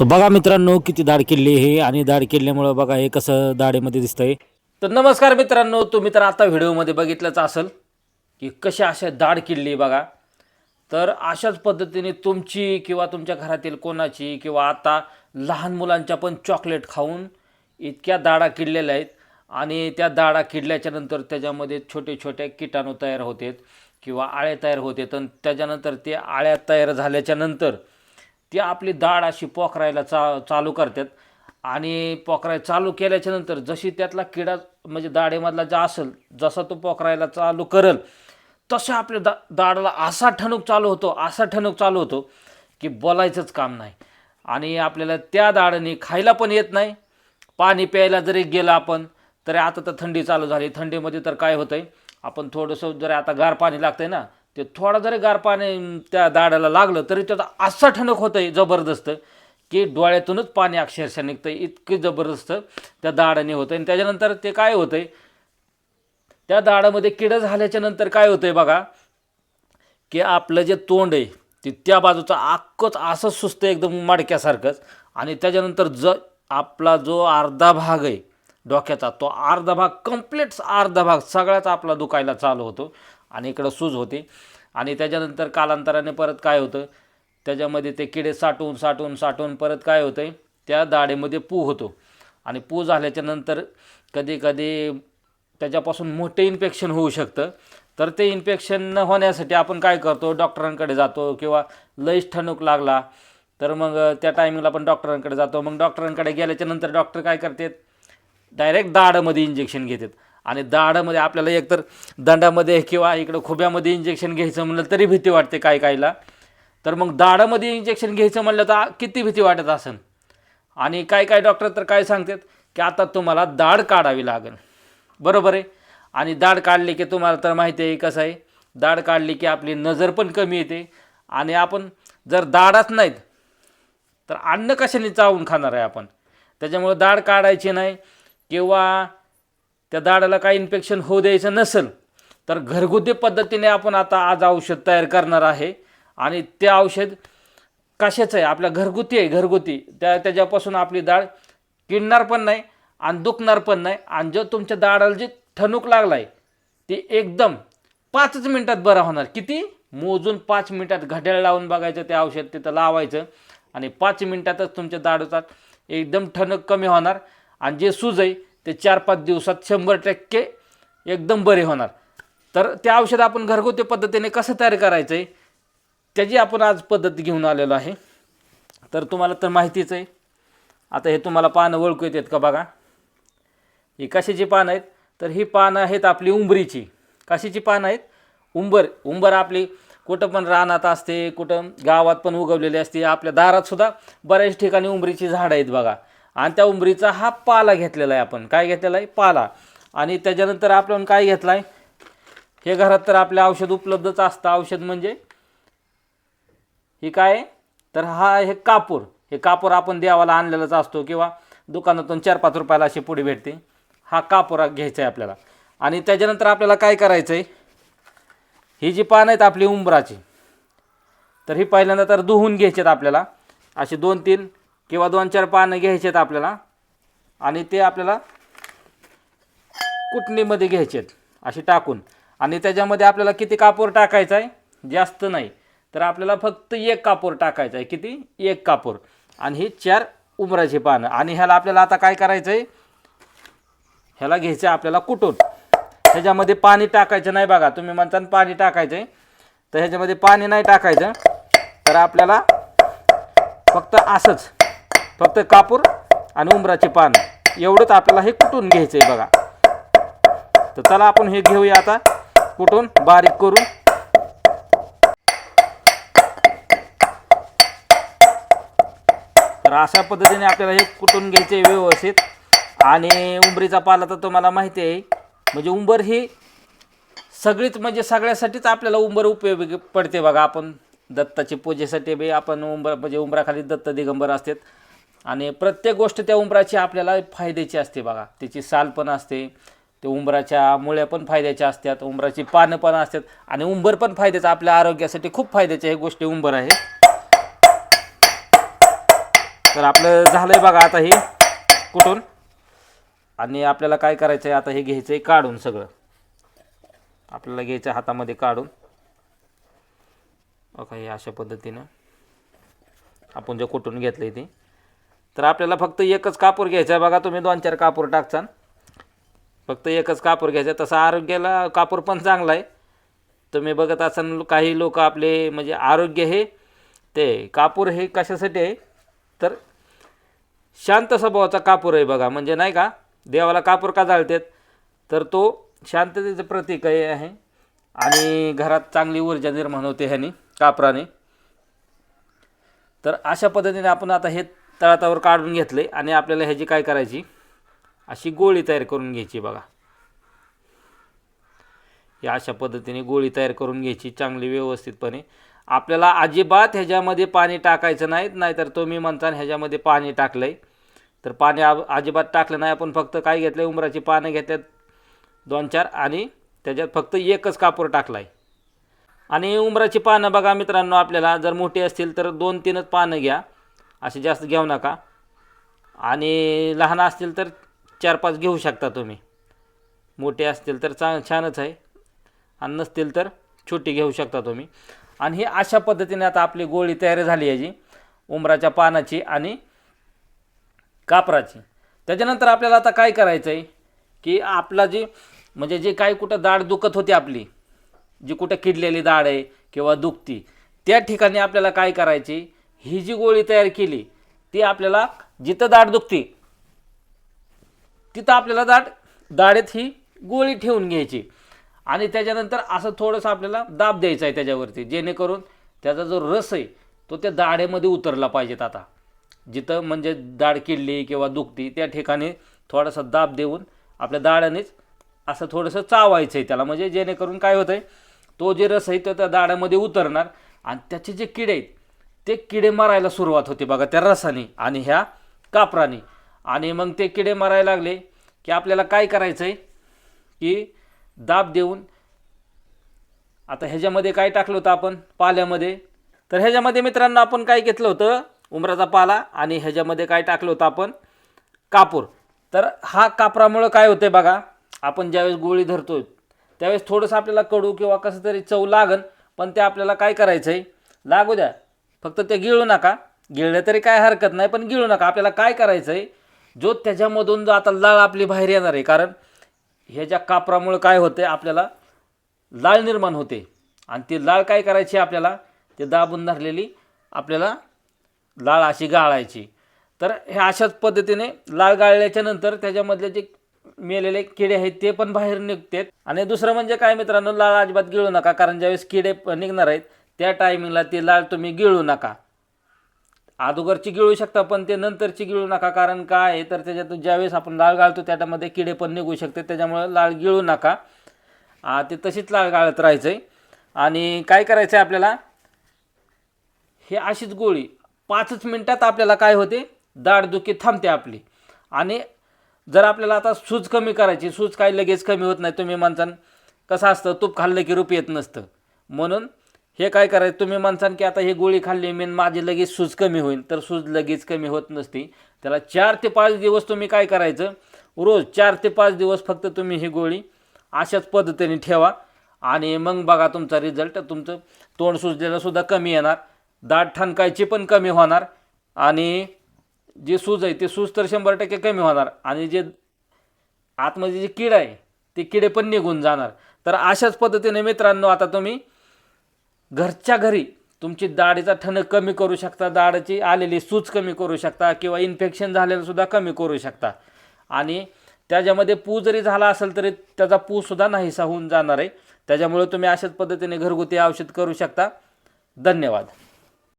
तर बघा मित्रांनो किती दाढ किल्ली हे आणि दाढ किल्ल्यामुळं बघा हे कसं दाढेमध्ये दिसतंय. तर नमस्कार मित्रांनो तुम्ही तर आता व्हिडिओमध्ये बघितलंच असेल की कशा अशा दाढ किल्ली बघा. तर अशाच पद्धतीने तुमची किंवा तुमच्या घरातील कोणाची किंवा आता लहान मुलांच्या पण चॉकलेट खाऊन इतक्या दाढा किडलेल्या आहेत आणि त्या दाढा किडल्याच्या नंतर त्याच्यामध्ये छोटे छोटे किटाणू तयार होतात किंवा आळे तयार होते आणि त्याच्यानंतर ते आळ्या तयार झाल्याच्यानंतर ती आपली दाढ अशी पोखरायला चा चालू करतात. आणि पोखराय चालू केल्याच्यानंतर जशी त्यातला किडा म्हणजे दाढेमधला जो असेल जसा तो पोखरायला चालू करल तसं आपल्या दा दाढाला असा ठणूक चालू होतो असा ठणूक चालू होतो की बोलायचंच काम नाही. आणि आपल्याला त्या दाढाने खायला पण येत नाही. पाणी प्यायला जरी गेलं आपण तरी आता तर थंडी चालू झाली. थंडीमध्ये तर काय होतं आहे आपण थोडंसं जरी आता गार पाणी लागतं आहे ना ते थोडं जरी गार पाणी त्या दाढाला लागलं तरी त्याचा असा ठणक होतंय जबरदस्त की डोळ्यातूनच पाणी अक्षरशः निघतंय. इतकी जबरदस्त त्या दाढाने होतं आणि त्याच्यानंतर ते काय होतंय? त्या दाडामध्ये किडं झाल्याच्यानंतर काय होतंय बघा की आपलं जे तोंड आहे ते त्या बाजूचं आक्कच असं सुस्त एकदम मडक्यासारखंच. आणि त्याच्यानंतर ज आपला जो अर्धा भाग आहे डोक्याचा तो अर्धा भाग कंप्लीट अर्धा भाग सगळ्याच आपला दुखायला चालू होतो. आणि इकडं सूज होते. आणि त्याच्यानंतर कालांतराने परत काय होतं? त्याच्यामध्ये ते किडे साठवून साठवून साठवून परत काय होतं आहे त्या दाढेमध्ये पू होतो. आणि पू झाल्याच्यानंतर कधी कधी त्याच्यापासून मोठे इन्फेक्शन होऊ शकतं. तर ते इन्फेक्शन न होण्यासाठी आपण काय करतो? डॉक्टरांकडे जातो किंवा लईच ठणूक लागला तर मग त्या टायमिंगला आपण डॉक्टरांकडे जातो. मग डॉक्टरांकडे गेल्याच्यानंतर डॉक्टर काय करतात? डायरेक्ट दाडमध्ये इंजेक्शन घेतात. आणि दाढामध्ये आपल्याला एकतर दंडामध्ये किंवा इकडं खुब्यामध्ये इंजेक्शन घ्यायचं म्हणलं तरी भीती वाटते काय कायला तर मग दाढामध्ये इंजेक्शन घ्यायचं म्हणलं तर किती भीती वाटत असेल आणि काय काय डॉक्टर तर काय सांगतात की आता तुम्हाला दाढ काढावी लागेल. बरोबर आहे? आणि दाढ काढली की तुम्हाला तर माहिती आहे कसं आहे? दाढ काढली की आपली नजर पण कमी येते. आणि आपण जर दाढच नाहीत तर अन्न कशाने चावून खाणार आहे आपण? त्याच्यामुळं दाढ काढायची नाही किंवा त्या दाडाला काही इन्फेक्शन होऊ द्यायचं नसेल तर घरगुती पद्धतीने आपण आता आज औषध तयार करणार आहे. आणि ते औषध कशाचं आहे? आपल्या घरगुती आहे घरगुती. त्या त्याच्यापासून आपली डाळ किडणार पण नाही आणि दुखणार पण नाही. आणि जो तुमच्या दाडाला जे ठणूक लागला आहे ते एकदम पाचच मिनटात बरा होणार. किती? मोजून पाच मिनटात घड्याळ लावून बघायचं ते औषध तिथं लावायचं. आणि पाच मिनटातच तुमच्या दाडूचा एकदम ठणक कमी होणार. आणि जे सूज आहे ते चार पाच दिवसात शंभर टक्के एकदम बरे होणार. तर ते औषध आपण घरगुती पद्धतीने कसं तयार करायचं आहे त्याची आपण आज पद्धत घेऊन आलेलो आहे. तर तुम्हाला तर माहितीच आहे. आता हे तुम्हाला पानं ओळखू येतात का बघा? ही कशाची पानं आहेत? तर ही पानं आहेत आपली उंबरीची. कशाची पानं आहेत? उंबर. उंबर आपली कुठं पण रानात असते कुठं गावात पण उगवलेली असते आपल्या दारातसुद्धा बऱ्याच ठिकाणी उंबरीची झाडं आहेत बघा. आणि त्या उंबरीचा हा पाला घेतलेला आहे आपण. काय घेतलेला आहे? पाला. आणि त्याच्यानंतर आपण काय घेतला आहे? हे घरात तर आपल्या औषध उपलब्धच असतं. औषध म्हणजे हे काय? आहे? तर हा हे कापूर. हे कापूर आपण देवाला आणलेलाच असतो किंवा दुकानातून चार पाच रुपयाला अशी पुढे भेटते. हा कापूर घ्यायचा आहे आपल्याला. आणि त्याच्यानंतर आपल्याला काय करायचं आहे? ही जी पानं आहेत आपली उंबराची तर ही पहिल्यांदा तर धुवून घ्यायची आहेत आपल्याला. असे दोन तीन किंवा दोन चार पानं घ्यायचे आहेत आपल्याला आणि ते आपल्याला कुटणीमध्ये घ्यायचे आहेत अशी टाकून. आणि त्याच्यामध्ये आपल्याला किती कापूर टाकायचा आहे? जास्त नाही. तर आपल्याला फक्त एक कापूर टाकायचं आहे. किती? एक कापूर. आणि ही चार उमराची पानं. आणि ह्याला आपल्याला आता काय करायचं आहे ह्याला घ्यायचं आहे आपल्याला कुटून. ह्याच्यामध्ये पाणी टाकायचं नाही बघा. तुम्ही म्हणता पाणी टाकायचं आहे तर ह्याच्यामध्ये पाणी नाही टाकायचं. तर आपल्याला फक्त असंच फक्त कापूर आणि उमराचे पान. एवढंच आपल्याला हे कुटून घ्यायचं आहे बघा. तर चला आपण हे घेऊया आता. कुटून बारीक करून. तर अशा पद्धतीने आपल्याला हे कुटून घ्यायचे आहे व्यवस्थित. आणि उंबरीचा पाला तर तुम्हाला माहिती आहे. म्हणजे उंबर ही सगळीच म्हणजे सगळ्यासाठीच आपल्याला उंबर उपयोगी पडते बघा आपण. दत्ताची पूजेसाठी बी आपण उंबर म्हणजे उंबराखाली दत्त दिगंबर असतात. आणि प्रत्येक गोष्ट त्या उंबराची आपल्याला फायद्याची असते बघा. त्याची साल पण असते ते उंबराच्या मुळ्या पण फायद्याच्या असतात उंबराची पानं पण असतात आणि उंबर पण फायद्याचं आपल्या आरोग्यासाठी खूप फायद्याच्या हे गोष्टी उंबर आहे. तर आपलं झालं आहे बघा आता हे कुठून? आणि आपल्याला काय करायचं आहे आता हे घ्यायचं आहे काढून सगळं. आपल्याला घ्यायचं हातामध्ये काढून. बघा हे अशा पद्धतीनं आपण जे कुठून घेतलं आहे ते. तर आपल्याला फक्त एकच कापूर घ्यायचा आहे. बघा तुम्ही दोन चार कापूर टाकचाल फक्त एकच कापूर घ्यायचा आहे. तसं आरोग्याला कापूर पण चांगला आहे. तुम्ही बघत असाल काही लोक आपले म्हणजे आरोग्य हे ते कापूर हे कशासाठी आहे? तर शांत स्वभावाचा कापूर आहे बघा. म्हणजे नाही का देवाला कापूर का जाळतात? तर तो शांततेचं प्रतीक आहे आहे. आणि घरात चांगली ऊर्जा निर्माण होते ह्यानी कापराने. तर अशा पद्धतीने आपण आता हे तळातावर काढून घेतलं आहे आणि आपल्याला ह्याची काय करायची? अशी गोळी तयार करून घ्यायची बघा. या अशा पद्धतीने गोळी तयार करून घ्यायची चांगली व्यवस्थितपणे. आपल्याला अजिबात ह्याच्यामध्ये पाणी टाकायचं नाही नाहीतर तुम्ही म्हणता ह्याच्यामध्ये पाणी टाकलं आहे तर पाणी आ अजिबात टाकलं नाही आपण फक्त काय घेतलं आहे उमराची पानं घेतल्यात दोन चार आणि त्याच्यात फक्त एकच कापूर टाकला आहे आणि उमराची पानं बघा मित्रांनो आपल्याला जर मोठी असतील तर दोन तीनच पानं घ्या. असे जास्त घेऊ नका. आणि लहान असतील तर चार पाच घेऊ शकता तुम्ही. मोठे असतील तर चा छानच आहे. आणि नसतील तर छोटी घेऊ शकता तुम्ही. आणि हे अशा पद्धतीने आता आपली गोळी तयार झाली याची. उमराच्या पानाची आणि कापराची. त्याच्यानंतर आपल्याला आता काय करायचं आहे की आपला जी म्हणजे जे काही कुठं दाढ दुखत होती आपली जी कुठं किडलेली दाढ आहे किंवा दुखती त्या ठिकाणी आपल्याला काय करायची? ही जी गोळी तयार केली ती आपल्याला जिथं दाढ दुखते तिथं आपल्याला दाढ दाढेत ही गोळी ठेवून घ्यायची. आणि त्याच्यानंतर असं थोडंसं आपल्याला दाब द्यायचा आहे त्याच्यावरती जेणेकरून त्याचा जो रस आहे तो त्या दाढेमध्ये उतरला पाहिजेत आता. जिथं म्हणजे दाढ किडली किंवा दुखती त्या ठिकाणी थोडासा दाब देऊन आपल्या दाढ्यानेच असं थोडंसं चावायचं आहे त्याला. म्हणजे जेणेकरून काय होतं आहे तो जे रस आहे तो त्या दाढ्यामध्ये उतरणार आणि त्याचे जे किडे आहेत ते किडे मारायला सुरुवात होते बघा त्या रसाने आणि ह्या कापराने. आणि मग ते किडे मारायला लागले की आपल्याला काय करायचं आहे की दाब देऊन आता ह्याच्यामध्ये काय टाकलं होतं आपण? पाल्यामध्ये. तर ह्याच्यामध्ये मित्रांनो आपण काय घेतलं होतं? उमराचा पाला आणि ह्याच्यामध्ये काय टाकलं होतं आपण? कापूर. तर हा कापरामुळं काय होतं आहे बघा आपण ज्यावेळेस गोळी धरतो त्यावेळेस थोडंसं आपल्याला कडू किंवा कसं तरी चव लागन पण ते आपल्याला काय करायचं आहे लागू द्या. फक्त ते गिळू नका. गिळलं तरी काय हरकत नाही पण गिळू नका. आपल्याला काय करायचं आहे जो त्याच्यामधून जो आता लाळ आपली बाहेर येणार आहे कारण ह्याच्या कापरामुळं काय होतं आपल्याला लाळ निर्माण होते. आणि ती लाळ काय करायची आपल्याला? ते दाबून धरलेली आपल्याला लाळ अशी गाळायची. तर ह्या अशाच पद्धतीने लाळ गाळल्याच्या नंतर त्याच्यामधले जे मेलेले किडे आहेत ते पण बाहेर निघतात. आणि दुसरं म्हणजे काय मित्रांनो लाळ अजिबात गिळू नका कारण ज्यावेळेस किडे निघणार आहेत त्या टायमिंगला ती लाळ तुम्ही गिळू नका. अगोदरची गिळू शकता पण ते नंतरची गिळू नका कारण काय आहे? तर त्याच्यातून ज्यावेळेस आपण लाळ गाळतो त्याच्यामध्ये किडे पण निघू शकते त्याच्यामुळे लाळ गिळू नका. ते तशीच लाळ गाळत राहायचं आहे आणि काय करायचं आहे आपल्याला? हे अशीच गोळी. पाचच मिनटात आपल्याला काय होते? दाढदुखी थांबते आपली. आणि जर आपल्याला आता सूज कमी करायची सूज काही लगेच कमी होत नाही तुम्ही माणसानं कसं असतं? तूप खाल्लं की रूप येत नसतं. म्हणून हे काय करायचं? तुम्ही म्हणसान की आता ही गोळी खाल्ली मी माझी लगेच सूज कमी होईल. तर सूज लगेच कमी होत नसती. त्याला चार ते पाच दिवस तुम्ही काय करायचं? रोज चार ते पाच दिवस फक्त तुम्ही ही गोळी अशाच पद्धतीने ठेवा. आणि मग बघा तुमचा रिझल्ट तुमचं तोंड सुजलेलं सुद्धा कमी येणार. दाट ठणकायची पण कमी होणार. आणि जे सूज आहे ते सूज तर शंभर टक्के कमी होणार. आणि जे आतमध्ये जे कीड आहे ते किडे पण निघून जाणार. तर अशाच पद्धतीने मित्रांनो आता तुम्ही घरच्या घरी तुमची दाढीचा ठणक कमी करू शकता दाढीची आलेली सूज कमी करू शकता किंवा इन्फेक्शन झालेलं सुद्धा कमी करू शकता. आणि त्याच्यामध्ये पू जरी झाला असेल तरी त्याचा पूसुद्धा नाहीसा होऊन जाणार आहे. त्याच्यामुळे तुम्ही अशाच पद्धतीने घरगुती औषध करू शकता. धन्यवाद.